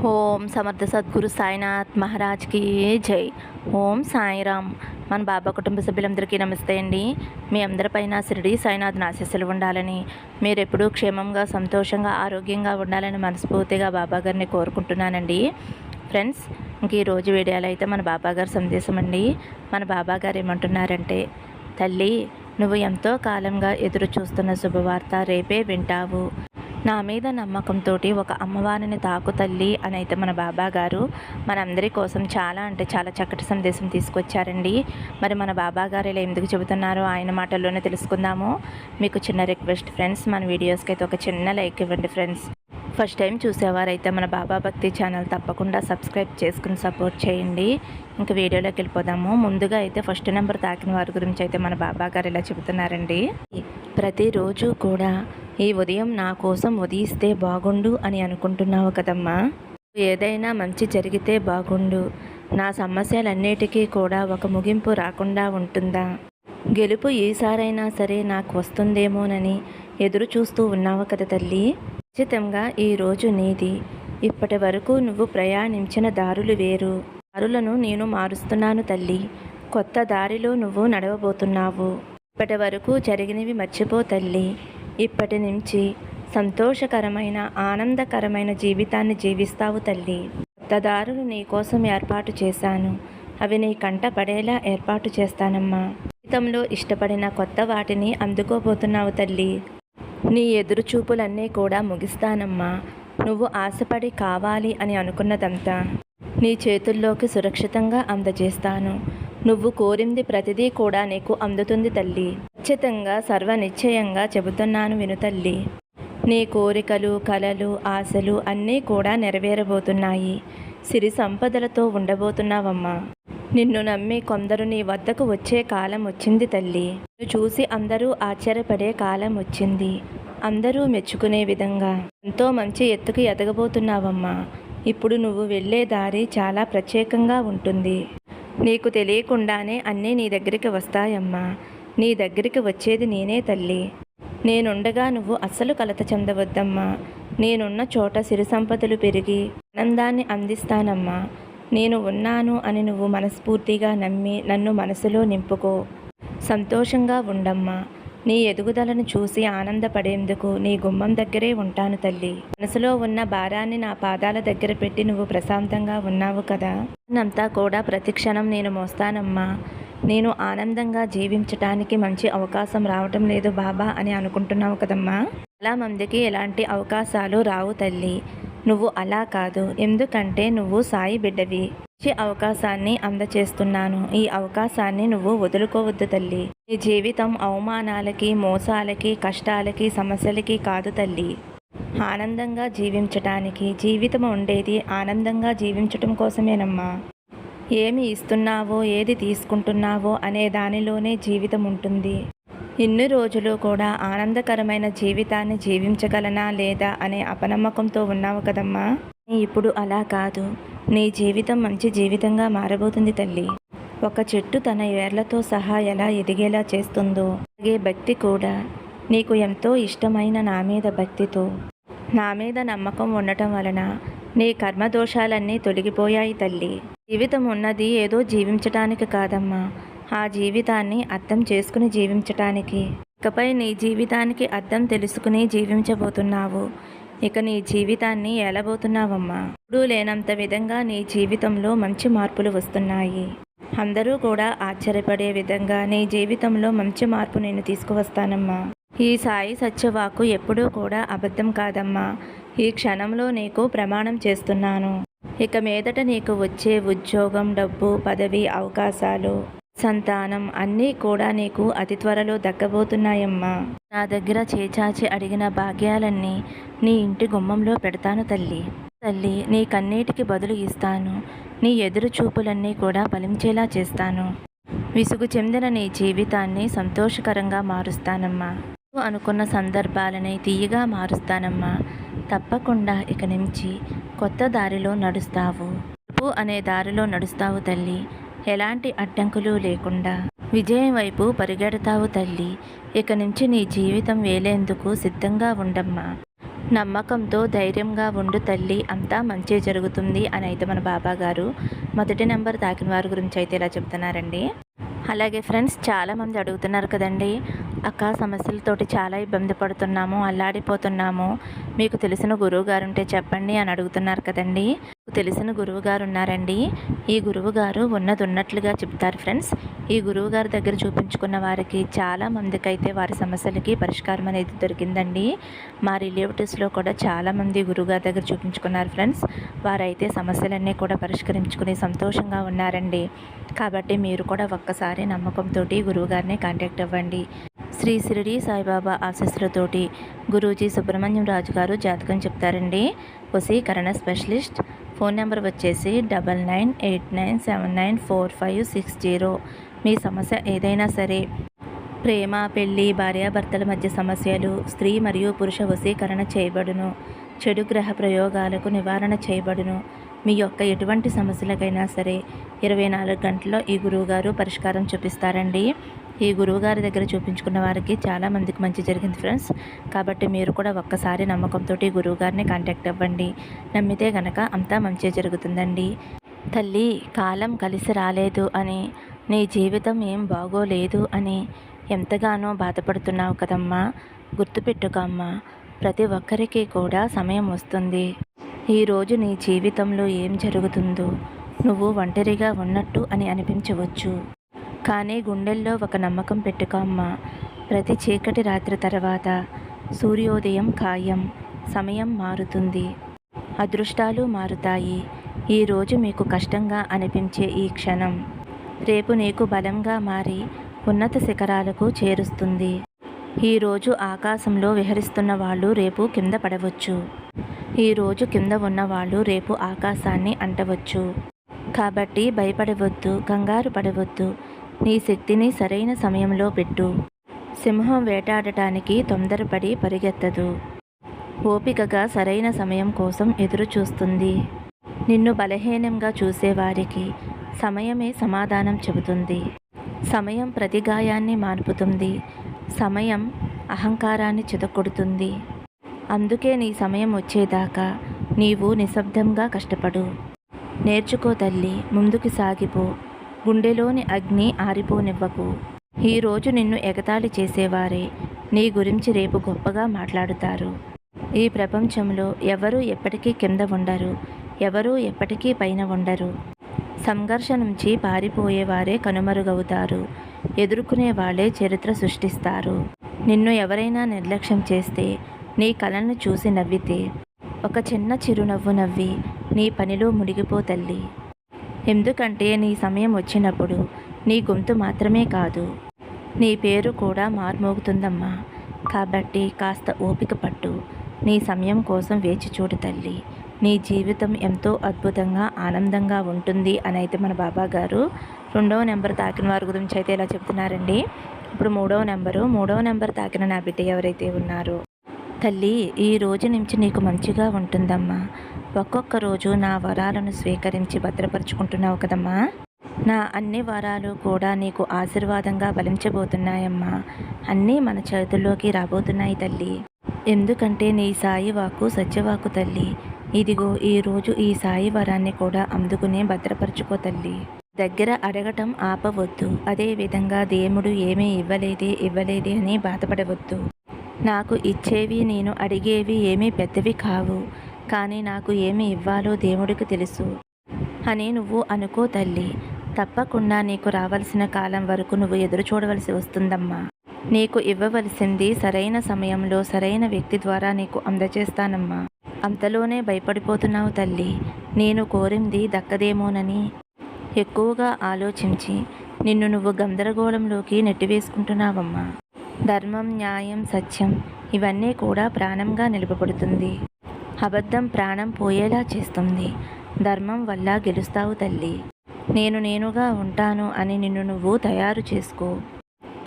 ఓం సమర్థ సద్గురు సాయినాథ్ మహారాజ్కి జై. ఓం సాయిరామ్. మన బాబా కుటుంబ సభ్యులందరికీ నమస్తే అండి. మీ అందరిపైన శిరిడి సాయినాథ్ ఆశీస్సులు ఉండాలని మీరు ఎప్పుడూ క్షేమంగా సంతోషంగా ఆరోగ్యంగా ఉండాలని మనస్ఫూర్తిగా బాబా గారిని కోరుకుంటున్నానండి. ఫ్రెండ్స్ ఇంక ఈరోజు వీడియోలో అయితే మన బాబా గారి సందేశం అండి. మన బాబా గారు ఏమంటున్నారంటే తల్లి నువ్వు ఎంతో కాలంగా ఎదురు చూస్తున్న శుభవార్త రేపే వింటావు. నా మీద నమ్మకంతో ఒక అమ్మవారిని తాకు తల్లి అని అయితే మన బాబా గారు మనందరి కోసం చాలా అంటే చాలా చక్కటి సందేశం తీసుకొచ్చారండి. మరి మన బాబా గారు ఇలా ఎందుకు చెబుతున్నారో ఆయన మాటల్లోనే తెలుసుకుందాము. మీకు చిన్న రిక్వెస్ట్ ఫ్రెండ్స్ మన వీడియోస్కి అయితే ఒక చిన్న లైక్ ఇవ్వండి ఫ్రెండ్స్. ఫస్ట్ టైం చూసేవారైతే మన బాబా భక్తి ఛానల్ తప్పకుండా సబ్స్క్రైబ్ చేసుకుని సపోర్ట్ చేయండి. ఇంకా వీడియోలోకి వెళ్ళిపోదాము. ముందుగా అయితే ఫస్ట్ నెంబర్ తాకిన వారి గురించి అయితే మన బాబా గారు ఇలా చెబుతున్నారండి. ప్రతిరోజు కూడా ఈ ఉదయం నా కోసం ఉదయిస్తే బాగుండు అని అనుకుంటున్నావు కదమ్మా. ఏదైనా మంచి జరిగితే బాగుండు. నా సమస్యలన్నిటికీ కూడా ఒక ముగింపు రాకుండా ఉంటుందా? గెలుపు ఈసారైనా సరే నాకు వస్తుందేమోనని ఎదురు చూస్తూ ఉన్నావు కదా తల్లి. ఖచ్చితంగా ఈరోజు నీది. ఇప్పటి వరకు నువ్వు ప్రయాణించిన దారులు వేరు. దారులను నేను మారుస్తున్నాను తల్లి. కొత్త దారిలో నువ్వు నడవబోతున్నావు. ఇప్పటి వరకు జరిగినవి మర్చిపో తల్లి. ఇప్పటి నుంచి సంతోషకరమైన ఆనందకరమైన జీవితాన్ని జీవిస్తావు తల్లి. కొత్తదారులు నీకోసం నీ కోసం ఏర్పాటు చేశాను. అవి నీ కంట పడేలా ఏర్పాటు చేస్తానమ్మా. జీవితంలో ఇష్టపడిన కొత్త వాటిని అందుకోబోతున్నావు తల్లి. నీ ఎదురు చూపులన్నీ కూడా ముగిస్తానమ్మా. నువ్వు ఆశపడి కావాలి అని అనుకున్నదంతా నీ చేతుల్లోకి సురక్షితంగా అందజేస్తాను. నువ్వు కోరింది ప్రతిదీ కూడా నీకు అందుతుంది తల్లి. ఖచ్చితంగా సర్వనిశ్చయంగా చెబుతున్నాను వినుతల్లి నీ కోరికలు కలలు ఆశలు అన్నీ కూడా నెరవేరబోతున్నాయి. సిరి సంపదలతో ఉండబోతున్నావమ్మా. నిన్ను నమ్మి కొందరు నీ వద్దకు వచ్చే కాలం వచ్చింది తల్లి. నిన్ను చూసి అందరూ ఆశ్చర్యపడే కాలం వచ్చింది. అందరూ మెచ్చుకునే విధంగా ఎంతో మంచి ఎత్తుకు ఎదగబోతున్నావమ్మా. ఇప్పుడు నువ్వు వెళ్ళే దారి చాలా ప్రత్యేకంగా ఉంటుంది. నీకు తెలియకుండానే అన్నీ నీ దగ్గరికి వస్తాయమ్మా. నీ దగ్గరికి వచ్చేది నేనే తల్లి. నేనుండగా నువ్వు అస్సలు కలత చెందవద్దమ్మా. నేనున్న చోట సిరి సంపదలు పెరిగి ఆనందాన్ని అందిస్తానమ్మా. నేను ఉన్నాను అని నువ్వు మనస్ఫూర్తిగా నమ్మి నన్ను మనసులో నింపుకో. సంతోషంగా ఉండమ్మా. నీ ఎదుగుదలను చూసి ఆనందపడేందుకు నీ గుమ్మం దగ్గరే ఉంటాను తల్లి. మనసులో ఉన్న భారాన్ని నా పాదాల దగ్గర పెట్టి నువ్వు ప్రశాంతంగా ఉన్నావు కదా. అంతా కూడా ప్రతిక్షణం నేను మోస్తానమ్మా. నేను ఆనందంగా జీవించటానికి మంచి అవకాశం రావటం లేదు బాబా అని అనుకుంటున్నావు కదమ్మా. చాలా మందికి ఎలాంటి అవకాశాలు రావు తల్లి. నువ్వు అలా కాదు. ఎందుకంటే నువ్వు సాయి బిడ్డవి. మంచి అవకాశాన్ని అందచేస్తున్నాను. ఈ అవకాశాన్ని నువ్వు వదులుకోవద్దు తల్లి. నీ జీవితం అవమానాలకి మోసాలకి కష్టాలకి సమస్యలకి కాదు తల్లి. ఆనందంగా జీవించటానికి జీవితం ఉండేది ఆనందంగా జీవించటం కోసమేనమ్మా. ఏమి ఇస్తున్నావో ఏది తీసుకుంటున్నావో అనే దానిలోనే జీవితం ఉంటుంది ఇన్ని రోజులు కూడా ఆనందకరమైన జీవితాన్ని జీవించగలనా లేదా అనే అపనమ్మకంతో ఉన్నావు కదమ్మా? ఇప్పుడు అలా కాదు. నీ జీవితం మంచి జీవితంగా మారబోతుంది తల్లి. ఒక చెట్టు తన ఏర్లతో సహా ఎలా ఎదిగేలా చేస్తుందో అలాగే భక్తి కూడా. నీకు ఎంతో ఇష్టమైన నా మీద భక్తితో. నా మీద నమ్మకం ఉండటం వలన నీ కర్మదోషాలన్నీ తొలగిపోయాయి తల్లి. జీవితం ఉన్నది ఏదో జీవించటానికి కాదమ్మా. ఆ జీవితాన్ని అర్థం చేసుకుని జీవించటానికి. ఇకపై నీ జీవితానికి అర్థం తెలుసుకుని జీవించబోతున్నావు. ఇక నీ జీవితాన్ని ఏలబోతున్నావమ్మా. ఇప్పుడు లేనంత విధంగా నీ జీవితంలో మంచి మార్పులు వస్తున్నాయి. అందరూ కూడా ఆశ్చర్యపడే విధంగా నీ జీవితంలో మంచి మార్పు నేను తీసుకువస్తానమ్మా. ఈ సాయి సత్యవాకు ఎప్పుడూ కూడా అబద్ధం కాదమ్మా. ఈ క్షణంలో నీకు ప్రమాణం చేస్తున్నాను. ఇక మీదట నీకు వచ్చే ఉద్యోగం డబ్బు పదవి అవకాశాలు సంతానం అన్నీ కూడా నీకు అతి త్వరలో దక్కబోతున్నాయమ్మా. నా దగ్గర చేచాచి అడిగిన భాగ్యాలన్నీ నీ ఇంటి గుమ్మంలో పెడతాను తల్లి. తల్లి నీ కన్నీటికి బదులు ఇస్తాను. నీ ఎదురు చూపులన్నీ కూడా ఫలించేలా చేస్తాను. విసుగు చెందిన నీ జీవితాన్ని సంతోషకరంగా మారుస్తానమ్మా. నువ్వు అనుకున్న సందర్భాలని తీయగా మారుస్తానమ్మా. తప్పకుండా ఇక నుంచి కొత్త దారిలో నడుస్తావు. తప్పు అనే దారిలో నడుస్తావు తల్లి. ఎలాంటి అడ్డంకులు లేకుండా. విజయం వైపు పరిగెడతావు తల్లి. ఇక నుంచి నీ జీవితం వేలేందుకు సిద్ధంగా ఉండమ్మా. నమ్మకంతో ధైర్యంగా ఉండు తల్లి. అంతా మంచి జరుగుతుంది అని అయితే మన బాబా గారు మొదటి నెంబర్ తాకిన వారి గురించి అయితే ఇలా చెప్తున్నారండి. అలాగే ఫ్రెండ్స్ చాలామంది అడుగుతున్నారు కదండి అక్క సమస్యలతోటి చాలా ఇబ్బంది పడుతున్నాము అల్లాడిపోతున్నాము. మీకు తెలిసిన గురువు గారు ఉంటే చెప్పండి అని అడుగుతున్నారు కదండి. తెలిసిన గురువు గారు ఉన్నారండి ఈ గురువు గారు ఉన్నది ఉన్నట్లుగా చెప్తారు ఫ్రెండ్స్. ఈ గురువు గారి దగ్గర చూపించుకున్న వారికి చాలా మందికి అయితే వారి సమస్యలకి పరిష్కారం అనేది దొరికిందండి. మా రిలేటివ్స్లో కూడా చాలామంది గురువుగారి దగ్గర చూపించుకున్నారు ఫ్రెండ్స్. వారైతే సమస్యలన్నీ కూడా పరిష్కరించుకుని సంతోషంగా ఉన్నారండి. కాబట్టి మీరు కూడా ఒక్కసారి నమ్మకంతో గురువుగారిని కాంటాక్ట్ అవ్వండి. శ్రీ షిరిడి సాయిబాబా ఆశస్సులతోటి గురూజీ సుబ్రహ్మణ్యం రాజు గారు జాతకం చెప్తారండి. వసీకరణ స్పెషలిస్ట్ ఫోన్ నెంబర్ వచ్చేసి double nine eight nine seven nine four five six zero. మీ సమస్య ఏదైనా సరే ప్రేమ పెళ్ళి భార్యాభర్తల మధ్య సమస్యలు స్త్రీ మరియు పురుష వశీకరణ చేయబడును. చెడు గ్రహ ప్రయోగాలకు నివారణ చేయబడును. మీ యొక్క ఎటువంటి సమస్యలకైనా సరే ఇరవై నాలుగు గంటల్లో ఈ గురువుగారు పరిష్కారం చూపిస్తారండి. ఈ గురువుగారి దగ్గర చూపించుకున్న వారికి చాలా మందికి మంచి జరిగింది ఫ్రెండ్స్ కాబట్టి మీరు కూడా ఒక్కసారి నమ్మకంతో ఈ గురువుగారిని కాంటాక్ట్ అవ్వండి. నమ్మితే గనక అంతా మంచి జరుగుతుందండి. తల్లి కాలం కలిసి రాలేదు అని నీ జీవితం ఏం బాగోలేదు అని ఎంతగానో బాధపడుతున్నావు కదమ్మా. గుర్తుపెట్టుకమ్మా ప్రతి ఒక్కరికి కూడా సమయం వస్తుంది. ఈరోజు నీ జీవితంలో ఏం జరుగుతుందో నువ్వు ఒంటరిగా ఉన్నట్టు అని అనిపించవచ్చు. కానీ గుండెల్లో ఒక నమ్మకం పెట్టుకో అమ్మా. ప్రతి చీకటి రాత్రి తర్వాత సూర్యోదయం ఖాయం సమయం మారుతుంది. అదృష్టాలు మారుతాయి. ఈరోజు మీకు కష్టంగా అనిపించే ఈ క్షణం. రేపు నీకు బలంగా మారి ఉన్నత శిఖరాలకు చేరుస్తుంది. ఈరోజు ఆకాశంలో విహరిస్తున్న వాళ్ళు రేపు కింద పడవచ్చు. ఈరోజు కింద ఉన్న వాళ్ళు రేపు ఆకాశాన్ని అంటవచ్చు. కాబట్టి భయపడవద్దు కంగారు పడవద్దు. నీ శక్తిని సరైన సమయంలో పెట్టు. సింహం వేటాడటానికి తొందరపడి పరిగెత్తదు. ఓపికగా సరైన సమయం కోసం ఎదురు చూస్తుంది నిన్ను బలహీనంగా చూసేవారికి సమయమే సమాధానం చెబుతుంది. సమయం ప్రతి గాయాన్ని మార్పుతుంది. సమయం అహంకారాన్ని చితకొడుతుంది. అందుకే నీ సమయం వచ్చేదాకా నీవు నిశ్శబ్దంగా కష్టపడు. నేర్చుకో తల్లి ముందుకు సాగిపో. గుండెలోని అగ్ని ఆరిపోనివ్వకు. ఈరోజు నిన్ను ఎగతాళి చేసేవారే. నీ గురించి రేపు గొప్పగా మాట్లాడుతారు. ఈ ప్రపంచంలో ఎవరు ఎప్పటికీ కింద ఉండరు. ఎవరు ఎప్పటికీ పైన ఉండరు. సంఘర్ష నుంచి పారిపోయేవారే కనుమరుగవుతారు. ఎదుర్కొనే వాళ్ళే చరిత్ర సృష్టిస్తారు. నిన్ను ఎవరైనా నిర్లక్ష్యం చేస్తే నీ కళను చూసి నవ్వితే ఒక చిన్న చిరునవ్వు నవ్వి నీ పనిలో మునిగిపో తల్లి. ఎందుకంటే నీ సమయం వచ్చినప్పుడు నీ గొంతు మాత్రమే కాదు. నీ పేరు కూడా మార్మోగుతుందమ్మా. కాబట్టి కాస్త ఓపిక పట్టు. నీ సమయం కోసం వేచి చూడు తల్లి. నీ జీవితం ఎంతో అద్భుతంగా ఆనందంగా ఉంటుంది అని అయితే మన బాబా గారు రెండవ నెంబర్ తాకిన వారి గురించి అయితే ఇలా చెప్తున్నారండి. ఇప్పుడు మూడవ నెంబరు. మూడవ నెంబర్ తాకిన నా బిడ్డ ఎవరైతే ఉన్నారో. తల్లి ఈ రోజు నుంచి నీకు మంచిగా ఉంటుందమ్మా. ఒక్కొక్క రోజు నా వరాలను స్వీకరించి భద్రపరుచుకుంటున్నావు కదమ్మా. నా అన్ని వరాలు కూడా నీకు ఆశీర్వాదంగా బలించబోతున్నాయమ్మా అన్నీ మన చేతుల్లోకి రాబోతున్నాయి తల్లి. ఎందుకంటే నీ సాయి వాకు సత్యవాకు తల్లి. ఇదిగో ఈరోజు ఈ సాయి వరాన్ని కూడా అందుకునే భద్రపరుచుకో తల్లి. దగ్గర అడగటం ఆపవద్దు. అదేవిధంగా దేవుడు ఏమీ ఇవ్వలేదే ఇవ్వలేదే అని బాధపడవద్దు. నాకు ఇచ్చేవి నేను అడిగేవి ఏమీ పెద్దవి కావు. కానీ నాకు ఏమి ఇవ్వాలో దేవుడికి తెలుసు. అని నువ్వు అనుకో తల్లి. తప్పకుండా నీకు రావలసిన కాలం వరకు నువ్వు ఎదురు చూడవలసి వస్తుందమ్మా. నీకు ఇవ్వవలసింది సరైన సమయంలో సరైన వ్యక్తి ద్వారా నీకు అందజేస్తానమ్మా. అంతలోనే భయపడిపోతున్నావు తల్లి. నేను కోరింది దక్కదేమోనని ఎక్కువగా ఆలోచించి నిన్ను నువ్వు గందరగోళంలోకి నెట్టివేసుకుంటున్నావమ్మా. ధర్మం న్యాయం సత్యం ఇవన్నీ కూడా ప్రాణంగా నిలుపబడుతుంది అబద్ధం ప్రాణం పోయేలా చేస్తుంది. ధర్మం వల్ల గెలుస్తావు తల్లి. నేను నేనుగా ఉంటాను అని నిన్ను నువ్వు తయారు చేసుకో.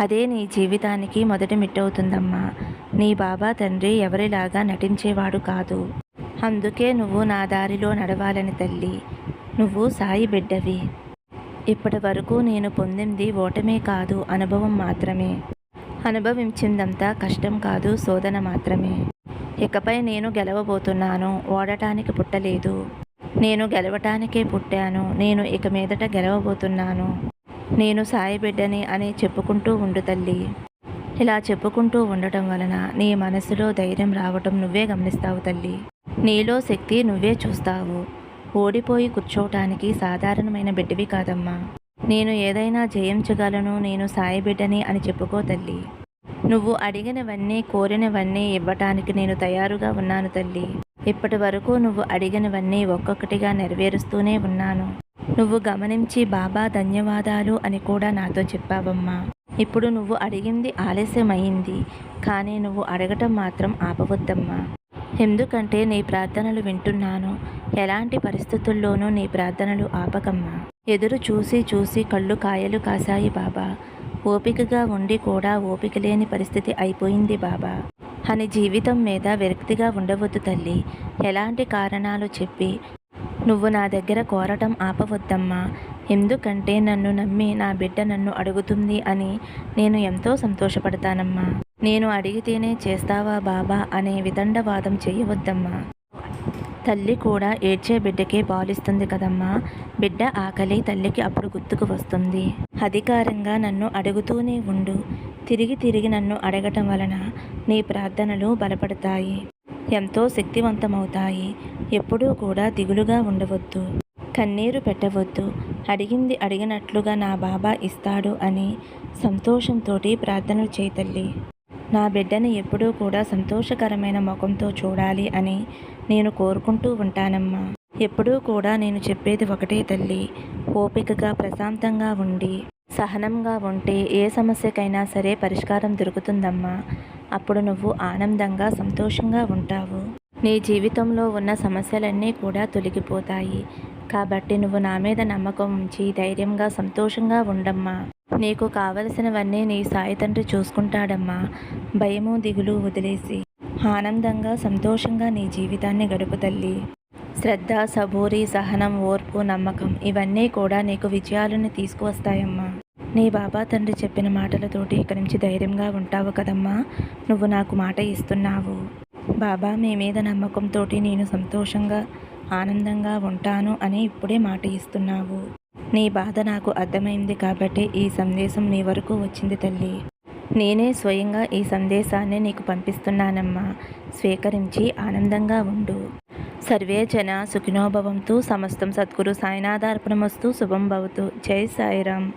అదే నీ జీవితానికి మొదటి మిట్టవుతుందమ్మా. నీ బాబా తండ్రి ఎవరిలాగా నటించేవాడు కాదు. అందుకే నువ్వు నా దారిలో నడవాలని తల్లి. నువ్వు సాయి బిడ్డవి. ఇప్పటి వరకు నేను పొందింది ఓటమే కాదు అనుభవం మాత్రమే. అనుభవించిందంతా కష్టం కాదు శోధన మాత్రమే. ఇకపై నేను గెలవబోతున్నాను. ఓడటానికి పుట్టలేదు. నేను గెలవటానికే పుట్టాను. నేను ఇక మీదట గెలవబోతున్నాను. నేను సాయి బిడ్డని అని చెప్పుకుంటూ ఉండు తల్లి. ఇలా చెప్పుకుంటూ ఉండటం వలన నీ మనసులో ధైర్యం రావటం నువ్వే గమనిస్తావు తల్లి. నీలో శక్తి నువ్వే చూస్తావు. ఓడిపోయి కూర్చోవటానికి సాధారణమైన బిడ్డవి కాదమ్మా. నేను ఏదైనా జయించగలను నేను సాయి బిడ్డని అని చెప్పుకో తల్లి. నువ్వు అడిగినవన్నీ కోరినవన్నీ ఇవ్వటానికి నేను తయారుగా ఉన్నాను తల్లి. ఇప్పటి వరకు నువ్వు అడిగినవన్నీ ఒక్కొక్కటిగా నెరవేరుస్తూనే ఉన్నాను. నువ్వు గమనించి బాబా ధన్యవాదాలు అని కూడా నాతో చెప్పావమ్మా. ఇప్పుడు నువ్వు అడిగింది ఆలస్యమైంది. కానీ నువ్వు అడగటం మాత్రం ఆపవద్దమ్మా. ఎందుకంటే నీ ప్రార్థనలు వింటున్నాను. ఎలాంటి పరిస్థితుల్లోనూ నీ ప్రార్థనలు ఆపకమ్మా. ఎదురు చూసి చూసి కళ్ళు కాయలు కాశాయి బాబా. ఓపికగా ఉండి కూడా ఓపిక లేని పరిస్థితి అయిపోయింది బాబా. అని జీవితం మీద విరక్తిగా ఉండవద్దు తల్లి. ఎలాంటి కారణాలు చెప్పి నువ్వు నా దగ్గర కోరటం ఆపవద్దమ్మా. ఎందుకంటే నన్ను నమ్మి నా బిడ్డ నన్ను అడుగుతుంది అని నేను ఎంతో సంతోషపడతానమ్మా. నేను అడిగితేనే చేస్తావా బాబా? అనే వితండవాదం చేయవద్దమ్మా. తల్లి కూడా ఏడ్చే బిడ్డకే పాలిస్తుంది కదమ్మా. బిడ్డ ఆకలి తల్లికి అప్పుడు గుర్తుకు వస్తుంది. అధికారంగా నన్ను అడుగుతూనే ఉండు. తిరిగి తిరిగి నన్ను అడగటం వలన నీ ప్రార్థనలు బలపడతాయి. ఎంతో శక్తివంతమవుతాయి. ఎప్పుడూ కూడా దిగులుగా ఉండవద్దు. కన్నీరు పెట్టవద్దు. అడిగింది అడిగినట్లుగా నా బాబా ఇస్తాడు అని సంతోషంతో ప్రార్థనలు చేయి తల్లి. నా బిడ్డని ఎప్పుడూ కూడా సంతోషకరమైన ముఖంతో చూడాలి అని నేను కోరుకుంటూ ఉంటానమ్మా. ఎప్పుడూ కూడా నేను చెప్పేది ఒకటే తల్లి ఓపికగా ప్రశాంతంగా ఉండి సహనంగా ఉంటే ఏ సమస్యకైనా సరే పరిష్కారం దొరుకుతుందమ్మా. అప్పుడు నువ్వు ఆనందంగా సంతోషంగా ఉంటావు. నీ జీవితంలో ఉన్న సమస్యలన్నీ కూడా తొలగిపోతాయి. కాబట్టి నువ్వు నా మీద నమ్మకం ఉంచి ధైర్యంగా సంతోషంగా ఉండమ్మా. నీకు కావలసినవన్నీ నీ సాయి తండ్రి చూసుకుంటాడమ్మా. భయము దిగులు వదిలేసి ఆనందంగా సంతోషంగా నీ జీవితాన్ని గడుపు తల్లి. శ్రద్ధ సబూరి సహనం ఓర్పు నమ్మకం ఇవన్నీ కూడా నీకు విజయాలను తీసుకువస్తాయమ్మా. నీ బాబా తండ్రి చెప్పిన మాటలతోటి ఇక్కడి నుంచి ధైర్యంగా ఉంటావు కదమ్మా. నువ్వు నాకు మాట ఇస్తున్నావు. బాబా మీ మీద నమ్మకంతో నేను సంతోషంగా ఆనందంగా ఉంటాను అని ఇప్పుడే మాట ఇస్తున్నావు. నీ బాధ నాకు అర్థమైంది కాబట్టి ఈ సందేశం నీ వరకు వచ్చింది తల్లి. నేనే స్వయంగా ఈ సందేశాన్ని నీకు పంపిస్తున్నానమ్మా. స్వీకరించి ఆనందంగా ఉండు. సర్వే జన సుఖినోభవంతు సమస్తం సద్గురు సాయినాథార్పణమస్తు శుభం భవతు. జై సాయిరామ్.